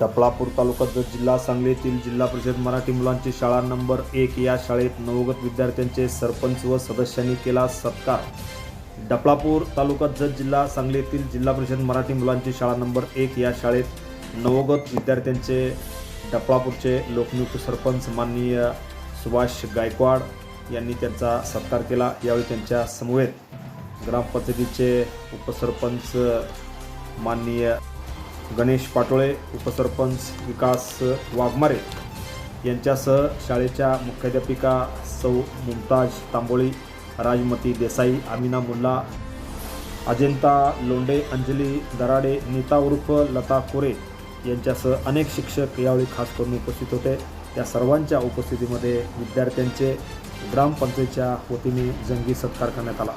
डपळापूर तालुका जत जिल्हा सांगली येथील जिल्हा परिषद मराठी मुलांची शाळा नंबर एक या शाळेत नवगत विद्यार्थ्यांचे सरपंच व सदस्यांनी केला सत्कार. डपळापूर तालुका जत जिल्हा सांगली येथील जिल्हा परिषद मराठी मुलांची शाळा नंबर एक या शाळेत नवगत विद्यार्थ्यांचे डपळापूरचे लोकनियुक्त सरपंच माननीय सुभाष गायकवाड यांनी त्यांचा सत्कार केला. यावेळी त्यांच्या समवेत ग्रामपंचायतीचे उपसरपंच माननीय गणेश पाटोळे उपसरपंच विकास वाघमारे यांच्यासह शाळेच्या मुख्याध्यापिका सौ मुमताज तांबोळी राजमती देसाई आमिना मुल्ला अजिंता लोंडे अंजली दराडे नीता उर्फ लता कोरे यांच्यासह अनेक शिक्षक यावेळी खास करून उपस्थित होते. त्या सर्वांच्या उपस्थितीमध्ये विद्यार्थ्यांचे ग्रामपंचायतच्या वतीने जंगी सत्कार करण्यात आला.